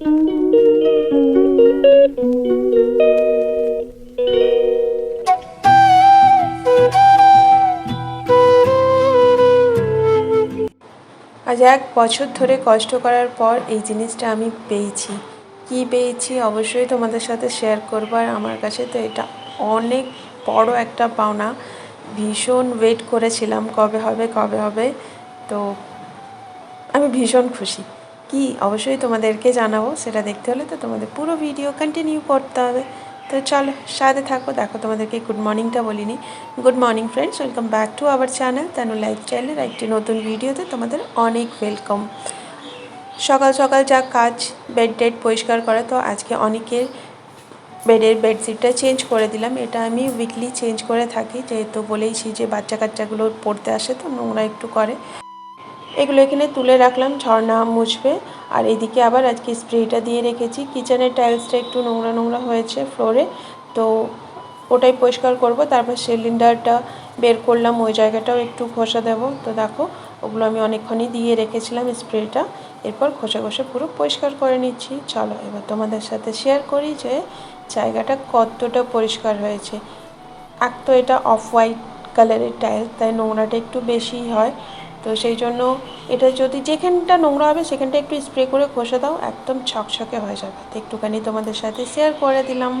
আজ এক বছর ধরে কষ্ট করার পর এই জিনিসটা আমি পেয়েছি। কি পেয়েছি অবশ্যই তোমাদের সাথে শেয়ার করব। আর আমার কাছে তো এটা অনেক বড় একটা পাওনা। ভীষণ ওয়েট করেছিলাম কবে হবে কবে হবে। তো আমি ভীষণ খুশি। কি অবশ্যই তোমাদেরকে জানাব, সেটা দেখতে হলে তো তোমাদের পুরো ভিডিও কন্টিনিউ করতে হবে। তো চলো, সাথে থাকো। দেখো, তোমাদেরকে গুড মর্নিংটা বলিনি। Good morning friends welcome back to our channel তেন তানু লাইফস্টাইলের একটি নতুন ভিডিওতে তোমাদের অনেক ওয়েলকাম সকাল সকাল যা কাজ বেড টেড পরিষ্কার করা, তো আজকে অনেকের বেডের বেডশিটটা চেঞ্জ করে দিলাম। এটা আমি উইকলি চেঞ্জ করে থাকি, যেহেতু বলেইছি যে বাচ্চা কাচ্চাগুলো পড়তে আসে, তো নোংরা একটু করে। এগুলো এখানে তুলে রাখলাম, ঝর্ণা মুছবে। আর এদিকে আবার আজকে স্প্রেটা দিয়ে রেখেছি। কিচেনের টাইলসটা একটু নোংরা নোংরা হয়েছে ফ্লোরে, তো ওটাই পরিষ্কার করব। তারপর সিলিন্ডারটা বের করলাম, ওই জায়গাটাও একটু ঘষা দেবো। তো দেখো, ওগুলো আমি অনেকক্ষণই দিয়ে রেখেছিলাম স্প্রেটা। এরপর ঘষে ঘষে পুরো পরিষ্কার করে নিচ্ছি। চলো, এবার তোমাদের সাথে শেয়ার করি যে জায়গাটা কতটা পরিষ্কার হয়েছে। এক তো এটা অফ হোয়াইট কালারের টাইলস তাই নোংরাটা একটু বেশিই হয়। তো সেই জন্য এটা যদি যেখানটা নোংরা হবে, সেখানটা একটু স্প্রে করে ঘষে দাও, একদম ছকছকে হয়ে যাবে। তো একটুখানি তোমাদের সাথে শেয়ার করে দিলাম।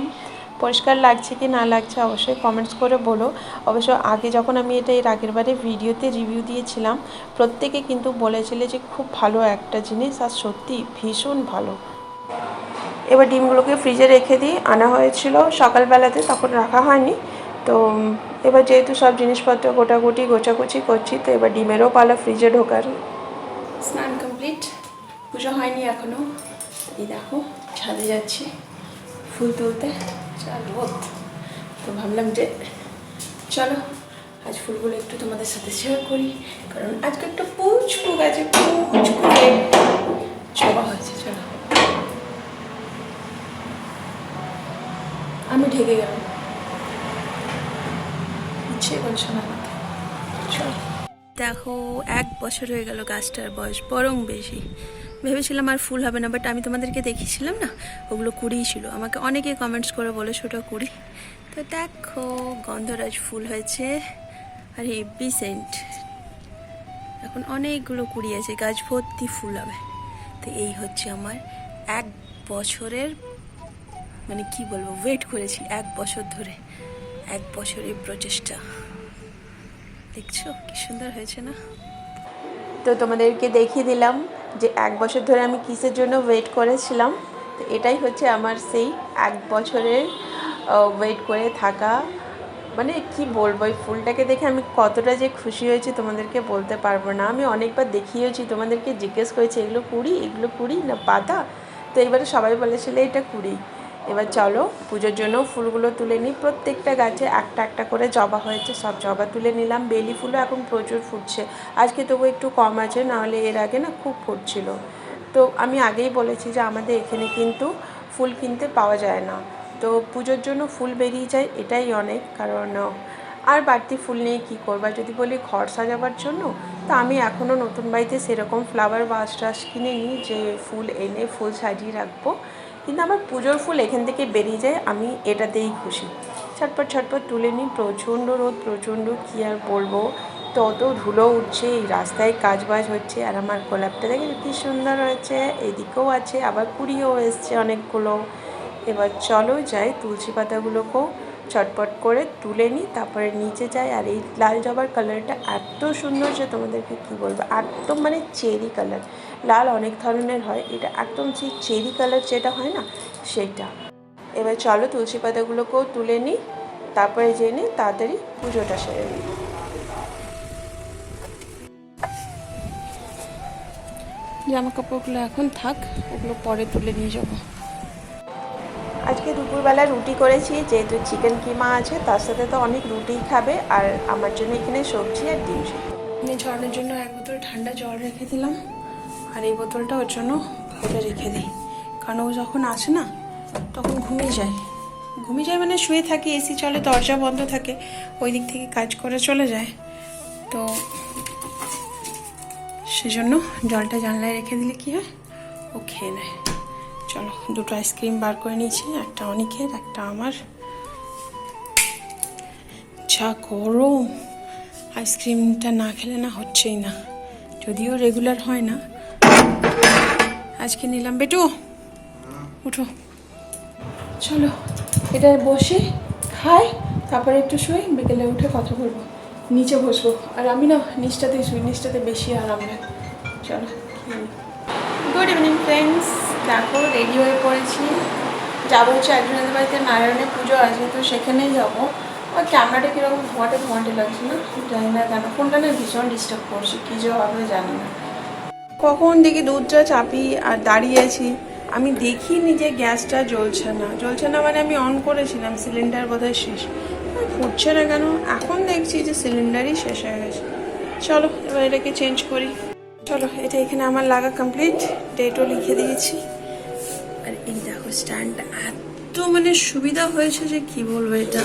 পরিষ্কার লাগছে কি না লাগছে অবশ্যই কমেন্টস করে বলো। অবশ্য আগে যখন আমি এটা এর আগের বারে ভিডিওতে রিভিউ দিয়েছিলাম, প্রত্যেকে কিন্তু বলেছিলে যে খুব ভালো একটা জিনিস আর সত্যি ভীষণ ভালো। এবার ডিমগুলোকে ফ্রিজে রেখে দিই। আনা হয়েছিল সকালবেলাতে, তখন রাখা হয়নি। তো এবার যেহেতু সব জিনিসপত্র গোটাগুটি, গোছাগুছি করছি, তো এবার ডিমেরও পালা ফ্রিজে ঢোকার। স্নান কমপ্লিট পুজো হয়নি এখনও এই দেখো, ছাদে যাচ্ছি ফুল তুলতে। তো ভাবলাম যে, চলো, আজ ফুলগুলো একটু তোমাদের সাথে শেয়ার করি। কারণ আজকে একটা পুচ ফুল আছে পুচ করে জবা হয়েছে, চলো। আমি ঢেকে গেলাম। ইচ্ছে না দেখো, এক বছর হয়ে গেল গাছটার বয়স, বরং বেশি। ভেবেছিলাম আর ফুল হবে না বাট আমি তোমাদেরকে দেখিয়েছিলাম না? ওগুলো কুড়িই ছিল। আমাকে অনেকে কমেন্টস করে বলে ওটা কুড়ি। তো দেখো, গন্ধরাজ ফুল হয়েছে আর হেভি সেন্ট এখন অনেকগুলো কুড়ি আছে, গাছ ভর্তি ফুল হবে। তো এই হচ্ছে আমার এক বছরের মানে কি বলব ওয়েট করেছি, এক বছর ধরে। এক বছরের প্রচেষ্টা। দেখছ, কি সুন্দর হয়েছে না? তো তোমাদেরকে দেখিয়ে দিলাম যে এক বছর ধরে আমি কিসের জন্য ওয়েট করেছিলাম। তো এটাই হচ্ছে আমার সেই এক বছরের ওয়েট করে থাকা। মানে কি বলব, এই ফুলটাকে দেখে আমি কতটা যে খুশি হয়েছি তোমাদেরকে বলতে পারব না। আমি অনেকবার দেখিয়েছি তোমাদেরকে জিজ্ঞেস করেছি, এগুলো কুড়ি? এগুলো কুড়ি না পাতা? তো এবারে সবাই বলেছিল, এটা কুড়ি। এবার চলো, পুজোর জন্য ফুলগুলো তুলে নিই। প্রত্যেকটা গাছে একটা একটা করে জবা হয়েছে, সব জবা তুলে নিলাম। বেলি ফুলও এখন প্রচুর ফুটছে। আজকে তবু একটু কম আছে, নাহলে এর আগে না খুব ফুটছিল। তো আমি আগেই বলেছি যে আমাদের এখানে কিন্তু ফুল কিনতে পাওয়া যায় না। তো পুজোর জন্য ফুল বেরিয়ে যায়, এটাই অনেক। কারণ, আর বাড়তি ফুল নিয়ে কী করবা? যদি বলি ঘর সাজাবার জন্য, তো আমি এখনও নতুন বাড়িতে সেরকম ফ্লাওয়ার বাস টাস কিনে নিই, যে ফুল এনে ফুল সাজিয়ে রাখব। কিন্তু আমার পুজোর ফুল এখান থেকে বেরিয়ে যায়, আমি এটাতেই খুশি। ছটপট ছটপট তুলে নিই, প্রচণ্ড রোদ, প্রচণ্ড কী আর বলব? তত ধুলো উঠছে, এই রাস্তায় কাজ বাজ হচ্ছে, আর আমার গোলাপটা দেখে কী সুন্দর হয়েছে, এদিকেও আছে, আবার কুড়িও এসছে অনেকগুলো। এবার চলো যাই, তুলসী পাতাগুলোকেও চটপট করে তুলে নিই, তারপরে নিচে যাই, আর এই লাল জবার কালারটা এত সুন্দর যে তোমাদেরকে কী বলব? একদম মানে চেরি কালার লাল অনেক ধরনের হয়। এটা একদম সেই চেরি কালার যেটা হয় না সেইটা এবার চলো তুলসী পাতাগুলোকেও তুলে নিই তারপরে জেনে তাড়াতাড়ি পুজোটা সেরে নিই। জামা কাপড়গুলো এখন থাক ওগুলো পরে তুলে নিয়ে যাব। আজকে দুপুরবেলা রুটি করেছি যেহেতু চিকেন কিমা আছে তার সাথে তো অনেক রুটিই খাবে আর আমার জন্য এখানে সবজি আর ডিম সিদ্ধ। আমি ঝর্ণের জন্য এক বোতল ঠান্ডা জল রেখে দিলাম। আর এই বোতলটা ওর জন্য এটা রেখে দিই। কারণ ও যখন আসে না, তখন ঘুমিয়ে যায়। ঘুমিয়ে যায় মানে শুয়ে থাকে, এসি চলে, দরজা বন্ধ থাকে, ওই দিক থেকে কাজ করে চলে যায়। তো সেজন্য জলটা জানলায় রেখে দিলে কি হয়? ও খেয়ে নেয়। চলো, দুটো আইসক্রিম বার করে নিয়েছি, একটা অনিকের, একটা আমার। যা গরম! আইসক্রিমটা না খেলে না হচ্ছেই না। যদিও রেগুলার হয় না আজকে নিলাম। বেটু উঠো। চলো এটা বসে খাই তারপরে একটু শুই বিকেলে উঠে কথা বলব। নিচে বসবো। আর আমি না নিচটাতেই শুই নিচটাতে বেশি আরাম লাগে চলো গুড ইভিনিং ফ্রেন্ডস দেখো রেডি হয়ে পড়েছি। যাব হচ্ছে একজনের বাড়িতে নারায়ণের পুজো আছে তো সেখানেই যাব। আর ক্যামেরাটা কীরকম ধোঁয়াটে ধোঁয়াটে লাগছে না? জানি না কেন ফোনটা না ভীষণ ডিস্টার্ব করছে কী যে হবে জানি না। কখন দেখি দুধটা চাপি আর দাঁড়িয়েছি আমি দেখিনি যে গ্যাসটা জ্বলছে না। জ্বলছে না মানে আমি অন করেছিলাম সিলিন্ডার বোধহয় শেষ। ফুটছে না কেন? এখন দেখছি যে সিলিন্ডারই শেষ হয়ে গেছে। চলো, এবার এটাকে চেঞ্জ করি। চলো, এটা এখানে আমার লাগা কমপ্লিট ডেটও লিখে দিয়েছি। আর এই দেখো স্ট্যান্ডটা এত মানে সুবিধা হয়েছে যে কি বলব এটা?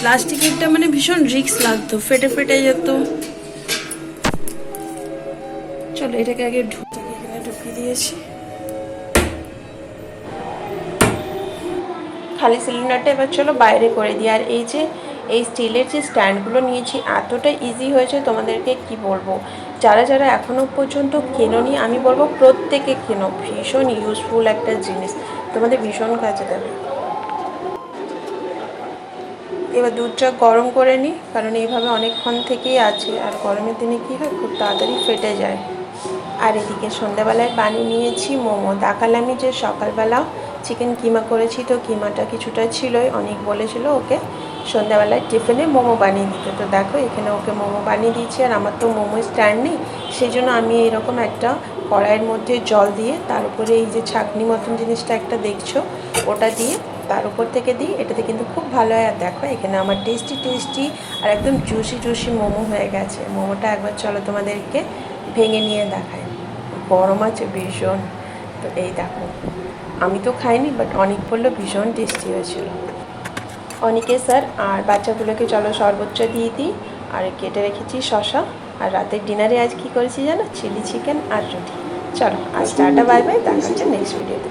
প্লাস্টিকেরটা মানে ভীষণ রিস্ক লাগতো, ফেটে ফেটে যেত। চলো, এটাকে আগে ঢুকে এখানে ঢুকিয়ে দিয়েছি। খালি সিলিন্ডারটা এবার চলো বাইরে করে দিই। আর এই যে, এই স্টিলের যে স্ট্যান্ডগুলো নিয়েছি, এতটা ইজি হয়েছে তোমাদেরকে কি বলব? যারা যারা এখনও পর্যন্ত কেনোনি, আমি বলব প্রত্যেকে কেনো। ভীষণ ইউজফুল একটা জিনিস। তোমাদের ভীষণ কাজে দেবে। এবার দুধটা গরম করে নিই কারণ এইভাবে অনেকক্ষণ থেকেই আছে। আর গরমের দিনে কী হয়? খুব তাড়াতাড়ি ফেটে যায়। আর এদিকে সন্ধ্যাবেলায় বানিয়ে নিয়েছি, মোমো। দেখালামই যে সকালবেলা চিকেন কিমা করেছি তো কিমাটা কিছুটা ছিলই, অনেক বলেছিল ওকে। সন্ধ্যাবেলায় টিফিনে মোমো বানিয়ে দিতে। তো দেখো, এখানে ওকে মোমো বানিয়ে দিয়েছি আর আমার তো মোমো স্ট্যান্ড নেই। সেই জন্য আমি এরকম একটা কড়াইয়ের মধ্যে জল দিয়ে তার উপরে এই যে ছাকনি মতন জিনিসটা একটা দেখছ, ওটা দিয়ে তার উপর থেকে দিই। এটাতে কিন্তু খুব ভালো হয়। আর দেখো, এখানে আমার টেস্টি টেস্টি আর একদম জুসি জুসি মোমো হয়ে গেছে। মোমোটা একবার চলো তোমাদেরকে ভেঙে নিয়ে দেখায়। গরম আছে, ভীষণ। তো এই দেখো, আমি তো খাইনি বাট অনেক বলল ভীষণ টেস্টি হয়েছিল। অনেকে স্যার আর বাচ্চাগুলোকে চলো সর্বোচ্চ দিয়ে দিই, আর কেটে রেখেছি শশা। আর রাতের ডিনারে আজ কি করেছি জানো? চিলি চিকেন আর রুটি। চলো, আজ টাটা বাই বাই দেখা হচ্ছে নেক্সট ভিডিওতে